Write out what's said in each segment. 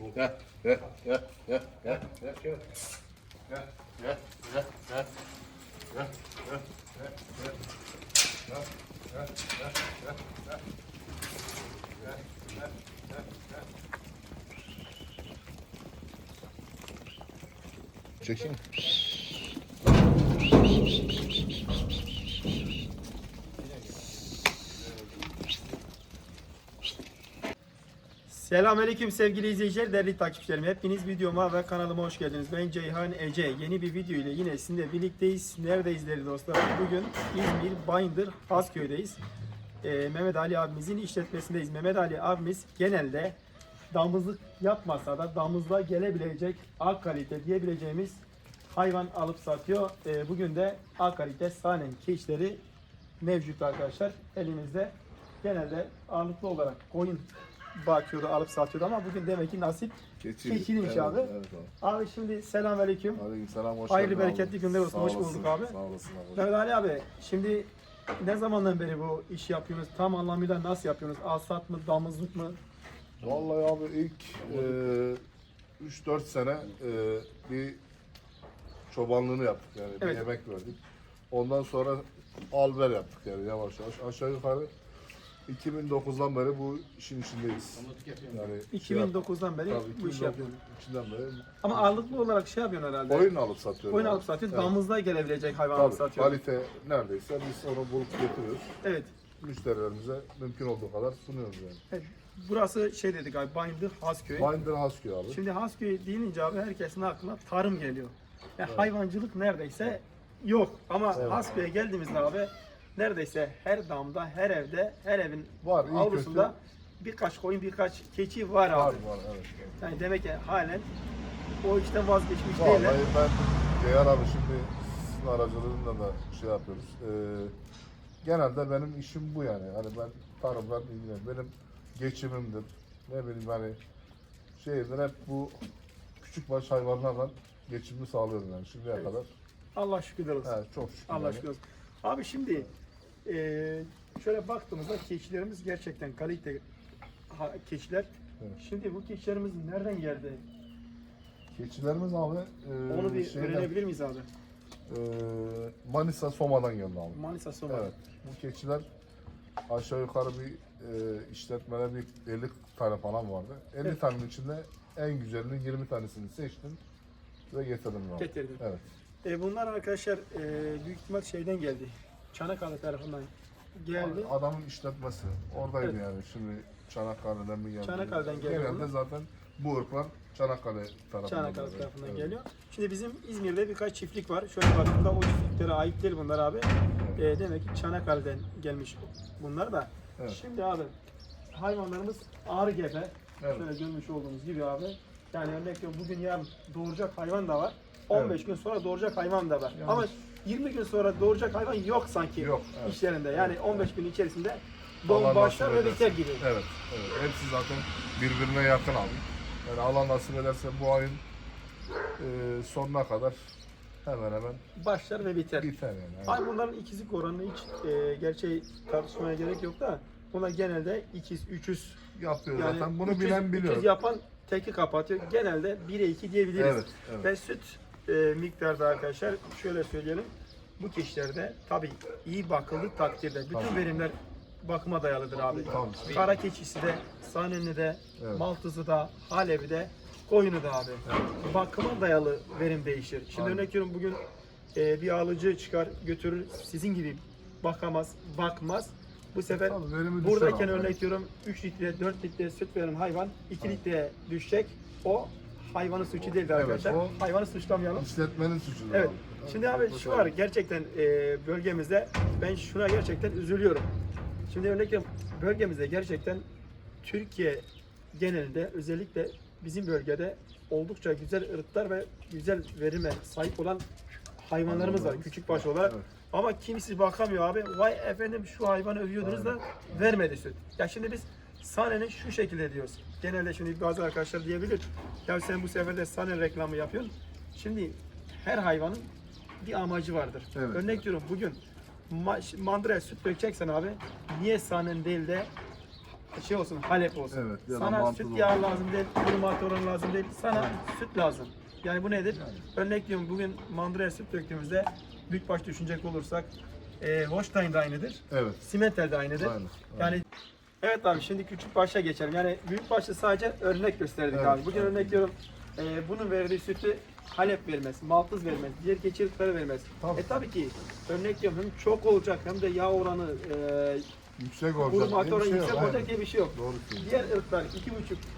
Gel, gel, gel, gel, gel, gel, gel. Gel, gel, gel, gel. Gel, gel, gel, gel. Gel, gel, gel, gel, gel. Gel, gel, gel, gel. Çekeyim. Selamünaleyküm sevgili izleyiciler, değerli takipçilerim. Hepiniz videoma ve kanalıma hoş geldiniz. Ben Ceyhan Ece. Yeni bir video ile yine sizinle birlikteyiz. Neredeyiz değerli dostlar? Bugün İzmir Bayındır Hasköy'deyiz. Ee, Mehmet Ali abimizin işletmesindeyiz. Mehmet Ali abimiz genelde damızlık yapmasa da damızla gelebilecek A kalite diyebileceğimiz hayvan alıp satıyor. Ee, bugün de A kalite sahnen keçileri mevcut arkadaşlar elimizde. Genelde ağırlıklı olarak koyun bakıyordu, alıp satıyordu ama bugün demek ki nasip Keçi. keçiliymiş Evet, abi. Evet abi. Abi şimdi selamünaleyküm. Aleykümselam, hoş Hayırlı bereketli abi. günler olsun, hoş bulduk abi. Sağ olasın abi. Mehmet Ali abi şimdi ne zamandan beri bu işi yapıyorsunuz? Tam anlamıyla nasıl yapıyorsunuz? Alsat mı, damızlık mı? Vallahi abi ilk e, 3-4 sene e, bir çobanlığını yaptık yani Evet. bir emek verdik. Ondan sonra alber yaptık yani yavaş yavaş. Aşağı yukarı 2009'dan beri bu işin içindeyiz. Yani şey yap- 2009'dan beri Tabii, bu işi 2009 yapıyorsun. içinden beri Ama ağırlıklı olarak şey yapıyorsun herhalde. oyun alıp satıyoruz. Oyun alıp satıyorsun. Evet. Damızda gelebilecek hayvan alıp Tabii, satıyorsun. kalite neredeyse biz onu bulup getiriyoruz. Evet. Müşterilerimize mümkün olduğu kadar sunuyoruz yani. evet. Burası şey dedik abi Bayındır Hasköy. Binder Husky abi. Şimdi Hasköy deyince abi herkesin aklına tarım geliyor. Ya hayvancılık neredeyse yok. Ama. Hasköy'e geldiğimizde abi neredeyse her damda, her evde, her evin Var, avlusunda birkaç koyun, birkaç keçi var abi. Var var evet. evet. Yani demek ki halen o işten vazgeçmiş Vallahi değiller. ben Ceyhan abi şimdi sizin aracılığıyla da şey yapıyoruz. Ee, genelde benim işim bu yani. Hani ben tarımdan ilgileniyorum. Benim geçimimdir. Ne bileyim hani şeydir hep bu küçük baş hayvanlarla geçimimi sağlıyorum yani şimdiye Evet. kadar. Allah şükürler olsun. Evet, çok şükür. Allah yani. şükür olsun. Abi şimdi eee, şöyle baktığımızda keçilerimiz gerçekten kalite ha- keçiler. Evet. Şimdi bu keçilerimiz nereden geldi? Keçilerimiz abi e, Onu bir şeyden, öğrenebilir miyiz abi? e, Manisa Soma'dan geldi abi. Manisa Soma. Evet. Bu keçiler aşağı yukarı bir e, işletmede bir 50 tane falan vardı. 50 Evet. tanenin içinde en güzelinin 20 tanesini seçtim ve getirdim abi. Getirdin. Evet. E, bunlar arkadaşlar e, büyük ihtimal şeyden geldi. Çanakkale tarafından geldi. Adamın işletmesi oradaydı Evet. yani. Şimdi Çanakkale'den mi geldi? Çanakkale'den geliyor Genelde bunlar. zaten bu ırklar Çanakkale tarafından. Çanakkale geliyor. tarafından Evet. geliyor. Şimdi bizim İzmir'de birkaç çiftlik var. Şöyle baktığımda o çiftliklere ait değil bunlar abi. E, demek ki Çanakkale'den gelmiş bunlar da. Evet. Şimdi abi hayvanlarımız ağır gebe. Evet. Şöyle görmüş olduğunuz gibi abi. Yani örnek veriyorum bugün yarın doğuracak hayvan da var. 15 Evet. gün sonra doğuracak hayvan da var. Ama 20 gün sonra doğuracak hayvan yok sanki Yok, evet. işlerinde. Yani 15 gün içerisinde doğum başlar nasip ve ederse. biter gibi. Evet, evet. Hepsi zaten birbirine yakın abi. Yani Allah nasip ederse bu ayın e, sonuna kadar hemen hemen Başlar ve biter. biter yani. Evet. Ay bunların ikizlik oranını hiç e, gerçeği tartışmaya gerek yok da bunlar genelde ikiz, üçüz. Yapıyor Yani zaten. Bunu üçüz- bilen biliyor. Üçüz yapan teki kapatıyor. Genelde 1'e 2 diyebiliriz. Evet, evet. Ve süt e, miktarda arkadaşlar şöyle söyleyelim. Bu keçilerde tabii iyi bakıldığı takdirde bütün Tabii. verimler bakıma dayalıdır abi. Tabii. Kara keçisi de, saneni de, Evet. maltızı da, halevi de, koyunu da abi. Bakıma dayalı verim değişir. Şimdi Aynen. örnek veriyorum bugün e, bir alıcı çıkar götürür sizin gibi bakamaz, bakmaz. Bu sefer Tabii, verimi düşer buradayken abi. örnek veriyorum 3 litre, 4 litre süt veren hayvan 2 litreye düşecek. O hayvanın suçu değildir arkadaşlar. o- Hayvanı suçlamayalım. İşletmenin suçudur Evet. abi. Şimdi abi şu var gerçekten e, bölgemizde ben şuna gerçekten üzülüyorum. Şimdi örnek veriyorum bölgemizde gerçekten Türkiye genelinde özellikle bizim bölgede oldukça güzel ırklar ve güzel verime sahip olan hayvanlarımız var Hayvanlarımız. küçük baş olarak. Evet. Ama kimisi bakamıyor abi. Vay efendim şu hayvanı övüyordunuz da vermedi süt. Ya şimdi biz sahneni şu şekilde diyoruz. Genelde şimdi bazı arkadaşlar diyebilir. Ya sen bu sefer de sahne reklamı yapıyorsun. Şimdi her hayvanın bir amacı vardır. Evet. Örnek diyorum bugün ma- mandıraya süt dökeceksen abi niye sahnen değil de şey olsun, Halep olsun. Evet, ya da Sana süt yağı lazım değil, kuru matoron lazım değil. Sana süt lazım. Yani bu nedir? Örnek diyorum bugün mandıraya süt döktüğümüzde büyükbaş düşünecek olursak e, Holstein de aynıdır. Evet. Simmental de aynıdır. Aynen, Yani evet abi şimdi küçük başa geçelim. Yani büyük başta sadece örnek gösterdik Evet, abi. Bugün evet. örnek diyorum e, bunun verdiği sütü Halep vermez, Maltız vermez, diğer keçi ırkları vermez. Tabii. E tabii ki örnek diyorum hem çok olacak hem de yağ oranı e, Yüksek olacak. bir oranı şey yüksek olacak diye bir şey yok. Doğru. Diğer ırklar 2,5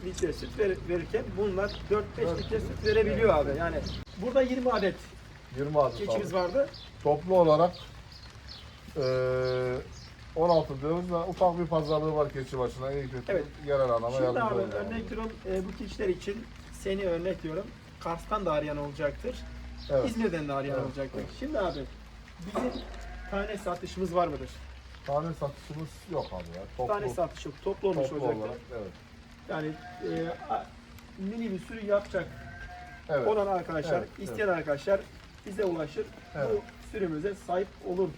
litre süt ver- verirken bunlar 4-5 Evet. litre süt verebiliyor abi. Yani burada 20 adet 20 adet keçimiz abi. vardı. Toplu olarak eee 16 diyoruz da ufak bir pazarlığı var keçi başına. İyi kötü. Evet. Genel anama Şimdi yardımcı abi oluyor. örnek diyorum e, bu keçiler için seni örnek diyorum. Kars'tan da arayan olacaktır. Evet. İzmir'den de arayan Evet, olacaktır. evet. Şimdi abi bizim tane satışımız var mıdır? Tane satışımız yok abi ya. Toplu, Tane satış yok. Toplu olmuş toplu olacaktır. olarak. Evet. Yani e, a- mini bir sürü yapacak Evet. olan arkadaşlar, Evet, isteyen arkadaşlar bize ulaşır. Evet. Bu sürümüze sahip olur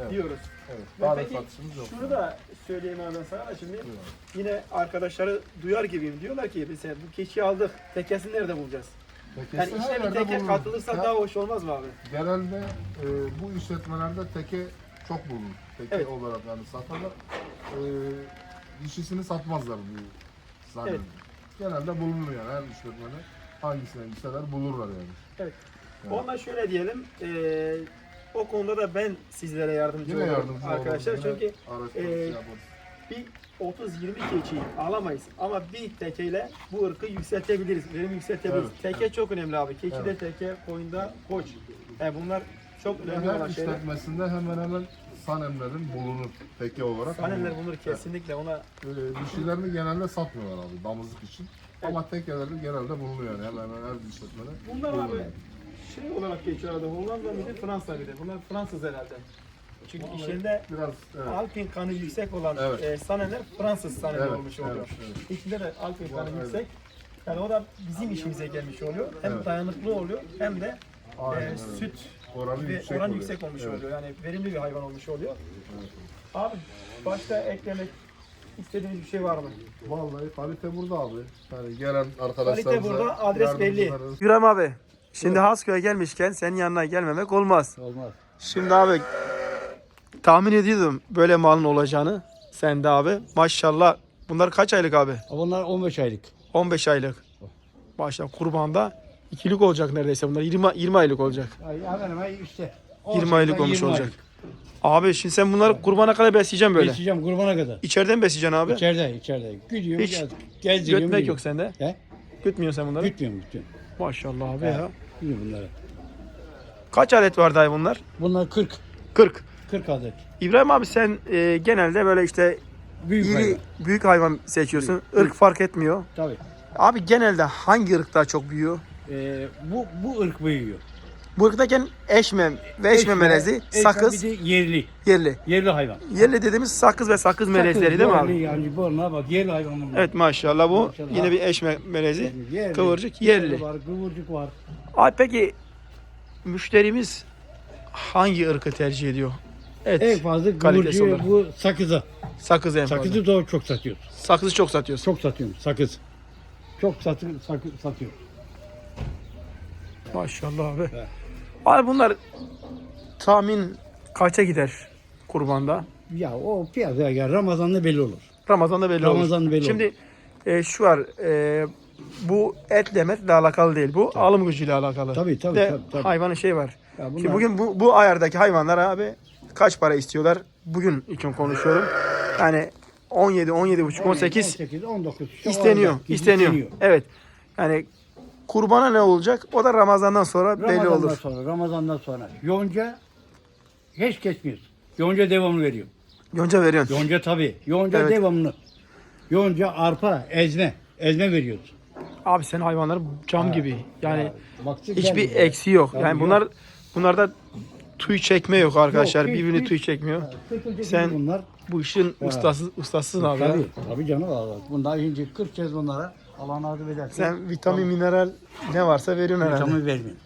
evet. diyoruz. evet. Ve Tane peki satışımız yok. şunu da söyleyeyim abi ben sana da şimdi Buyurun. yine arkadaşları duyar gibiyim. Diyorlar ki mesela bu keçiyi aldık. Tekesini nerede bulacağız? Tekesi Yani her bir yerde teke bulunur. katılırsa Ya, daha hoş olmaz mı abi? Genelde e, bu işletmelerde teke çok bulunur. Teke Evet. olarak yani satarlar. E, dişisini satmazlar bu zannediyorum. Genelde bulunur yani her işletmede hangisine gitseler bulurlar yani. Evet. Evet. Ondan şöyle diyelim. eee, o konuda da ben sizlere yardımcı Yine olurum yardımcı arkadaşlar. yine Çünkü araştırma e, yaparız. bir 30-20 keçiyi alamayız ama bir tekeyle bu ırkı yükseltebiliriz, verimi yükseltebiliriz. Evet, Teke çok önemli abi. Keçide Evet. teke, koyunda koç. Yani bunlar çok önemli Her olan şeyler. işletmesinde hemen hemen sanemlerin bulunur teke olarak. Saneler bulunur. bulunur kesinlikle ona Ee, dişilerini genelde satmıyorlar abi damızlık için. Ama tekeleri genelde bulunuyor yani hemen hemen her işletmede. Bunlar abi. Şey olarak geçiyor adı Hollanda mıydı Fransa mıydı? Bunlar Fransız herhalde. Çünkü işinde Biraz evet. Alpin kanı yüksek olan Evet. e, saneler Fransız saneler Evet, olmuş oluyor. evet, evet. İçinde de Alpin kanı Evet. yüksek. Yani o da bizim işimize gelmiş oluyor. Hem Evet. dayanıklı oluyor hem de Aynen, e, evet. süt Oranı yüksek oran oluyor. yüksek olmuş Evet. oluyor. Yani verimli bir hayvan olmuş oluyor. Abi başta eklemek istediğiniz bir şey var mı? Vallahi kalite burada abi. Yani gelen arkadaşlarımıza Kalite burada, adres belli. Gürem abi, şimdi Hasköy'e gelmişken senin yanına gelmemek olmaz. Olmaz. Şimdi abi tahmin ediyordum böyle malın olacağını. Sen de abi. Maşallah. Bunlar kaç aylık abi? Bunlar 15 aylık. 15 aylık. Maşallah kurbanda ikilik olacak neredeyse bunlar. 20, 20 aylık olacak. Hemen hemen işte. 20 aylık olmuş olacak. Abi şimdi sen bunları kurbana kadar besleyeceksin böyle. Besleyeceğim kurbana kadar. İçeriden besleyeceksin abi. İçeride, içeride. Gidiyorum, Hiç gez, gezdiriyorum. Götmek yok sende. He? Gütmüyorsun sen bunları. Gütmüyorum, gütmüyorum. Maşallah abi He. ya. Gidiyorum bunlara. Kaç adet var dayı bunlar? Bunlar 40. 40. 40 adet. İbrahim abi sen e, genelde böyle işte Büyük iri, hayvan. büyük hayvan seçiyorsun. Irk fark etmiyor. Tabii. Abi genelde hangi ırk daha çok büyüyor? Ee, bu, bu ırk büyüyor. Bu ırktayken eşme ve eşme melezi, sakız, Bir de yerli. yerli. Yerli hayvan. Yerli dediğimiz sakız ve sakız melezleri değil mi abi? Yani bunlar bak yerli hayvan bunlar. Evet maşallah bu Maşallah. yine bir eşme melezi. Yerli. Kıvırcık yerli. Var, kıvırcık var. Abi peki müşterimiz hangi ırkı tercih ediyor? Evet. En fazla Kalitesi kıvırcığı olarak. bu sakıza. Sakız en fazla. Sakızı da çok satıyoruz. Sakızı çok satıyorsun. Çok satıyorum sakız. Çok satı, sakız satıyorum. Maşallah abi. Evet. Abi bunlar tahmin kaça gider kurbanda? Ya o piyasaya gel Ramazan'da belli olur. Ramazan'da belli olur. Ramazan'da belli Şimdi e, şu var. e, bu etle metle alakalı değil. Bu alım gücüyle alakalı. Tabii, tabii, de tabii, tabii. hayvanın şey var. Ya bunlar- Şimdi bugün bu, bu ayardaki hayvanlar abi kaç para istiyorlar? Bugün için konuşuyorum. Yani 17, 17 buçuk, 18 18, 19 işte o isteniyor. arada isteniyor. Evet. Yani kurbana ne olacak? O da Ramazan'dan sonra belli Ramazan'dan olur. sonra, Ramazan'dan sonra. Yonca hiç kesmiyoruz. Yonca devamlı veriyor. Yonca veriyorsun. Yonca tabii. Yonca Evet. devamlı. Yonca, arpa, ezme. Ezme veriyoruz. Abi senin hayvanlar cam gibi. Yani Ya, baktı hiçbir geldi. eksiği yok. Tabii Yani yok. bunlar bunlarda tüy çekme yok arkadaşlar. Yok, hiç- Birbirini hiç- tüy çekmiyor. Sıkıntı Sen- bunlar. Bu işin ustası ustasısın abi. ya. Tabii, tabii canım. Allah. Bunlar ince 40 kez bunlara. Allah nasip ederse. Sen vitamin, mineral ne varsa veriyorsun herhalde. Vitamin vermiyor.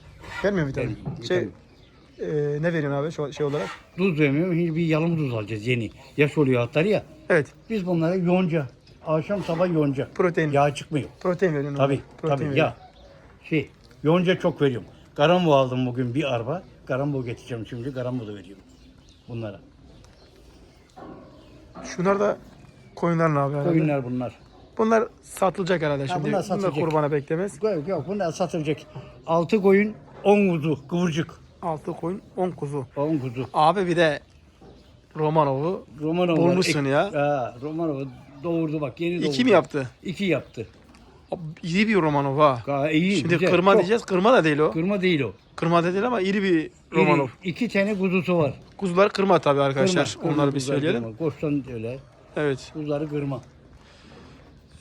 Vermiyor vitamin. Vermiyor, Şey, e, ne veriyorsun abi şu şey olarak? Tuz vermiyorum. Şimdi bir yalım tuz alacağız yeni. Yaş oluyor atları ya. Evet. Biz bunlara yonca. Akşam sabah yonca. Protein. Yağ çıkmıyor. Protein veriyorsun. Tabii abi. Protein tabii veriyorsun. ya. Şey yonca çok veriyorum. Garambo aldım bugün bir arba. Garambo getireceğim şimdi. Garambo da veriyorum bunlara. Şunlar da koyunların abi herhalde. Koyunlar bunlar. Bunlar satılacak herhalde şimdi. bunlar Bunlar satılacak. kurbana beklemez. Yok yok bunlar satılacak. 6 koyun 10 kuzu kıvırcık. 6 koyun 10 kuzu. 10 kuzu. Abi bir de Romanov'u Romanov Bulmuşsun ya. Ha, Romanov doğurdu bak yeni doğurdu. iki mi yaptı? 2 yaptı. Abi, İri bir Romanov ha. Gayet iyi. Şimdi güzel, kırma çok. diyeceğiz. Kırma da değil o. Kırma değil o. Kırma da değil ama iri bir Romanov. İri, iki tane kuzusu var. Kuzular kırma tabii arkadaşlar. Kırma, Onları bir söyleyelim. kırma. Koçtan öyle. Evet. Kuzuları kırma.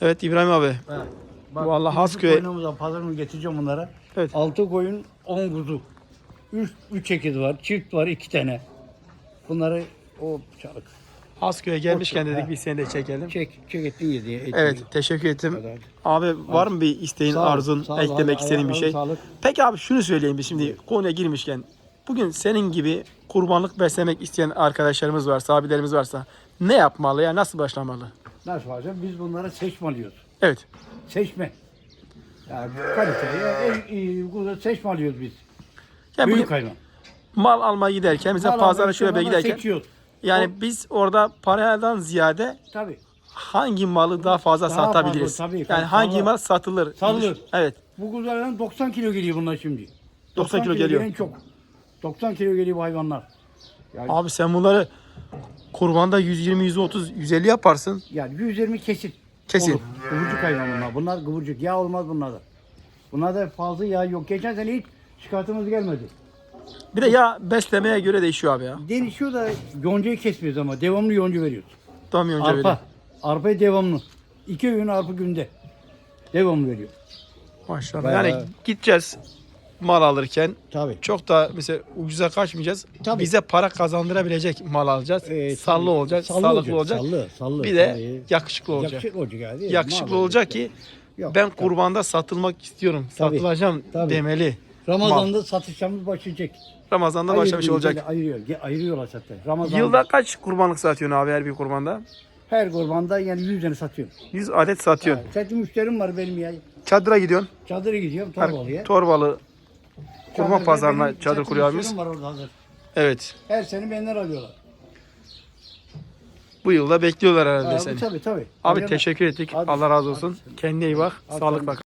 Evet İbrahim abi. Vallahi Hasköy'e- Koyunumuzdan pazarını getireceğim bunlara. Evet. 6 koyun 10 kuzu. 3 3 ekiz var. Çift var 2 tane. Bunları o çalık. Hasköy'e gelmişken Olsun, dedik ha. bir seni de çekelim. Çek, çek ettin ettin. Evet teşekkür ettim. Hadi, hadi. Abi var mı bir isteğin, Sağ arzun, sağ eklemek hadi, istediğin bir şey? sağlık. Peki abi şunu söyleyeyim bir şimdi konuya girmişken. Bugün senin gibi kurbanlık beslemek isteyen arkadaşlarımız varsa, abilerimiz varsa ne yapmalı ya nasıl başlamalı? Nasıl yapacağım? Biz bunları seçme alıyoruz. Evet. Seçme. Yani kaliteli, en iyi kuzu seçme alıyoruz biz. Yani Büyük bugün hayvan. mal almaya giderken mesela Mal pazara şöyle için giderken Seçiyoruz. yani biz orada paradan ziyade Tabii. hangi malı daha fazla Daha satabiliriz? fazla, tabii. yani hangi mal satılır? Satılır. Evet. Bu kuzulardan 90 kilo geliyor bunlar şimdi. 90 kilo geliyor. En çok. 90 kilo geliyor bu hayvanlar. Abi sen bunları kurbanda 120, 130, 150 yaparsın. yani 120 kesin. Kesin. Olur. Kıvırcık hayvan bunlar. Bunlar kıvırcık. Yağ olmaz bunlarda. Bunlarda fazla yağ yok. Geçen sene hiç çıkartımız gelmedi. Bir de ya beslemeye göre değişiyor abi ya. Değişiyor da yoncayı kesmiyoruz ama devamlı yonca veriyoruz. Tam önce Arpa. öyle. Arpayı devamlı. İki öğün arpa günde. Devamlı veriyor. Maşallah. Bayağı- Yani gideceğiz mal alırken Tabii. çok da mesela ucuza kaçmayacağız. Tabii. Bize para kazandırabilecek mal alacağız. Ee, sallı tabii. olacak, Sallı sağlıklı olacak. Sallı, sallı. Bir de tabii. yakışıklı olacak. Yakışıklı olacak yani. Yakışıklı Mal olacak ki Yok, ben tabii. kurbanda satılmak istiyorum. Tabii. Satılacağım Tabii. demeli. Ramazan'da satışlarımız başlayacak. Ramazan'da başlamış Ayırıyor, olacak. Ayırıyor. Ayırıyorlar zaten. Ramazan. Yılda kaç kurbanlık satıyorsun abi her bir kurbanda? Her kurbanda yani 100 tane satıyorum. 100 adet satıyorsun. Zaten müşterim var benim ya. Çadıra gidiyorsun. Çadıra gidiyorum Torbalı'ya. Torbalı kurban pazarına çadır kuruyor abimiz. var orada hazır. Evet. Her sene benden alıyorlar. Bu yılda bekliyorlar herhalde Ha, seni. tabii tabii. Abi Öyle mi? teşekkür ettik. Hadi. Allah razı olsun. Kendine iyi bak. Hadi. Sağlıkla kal.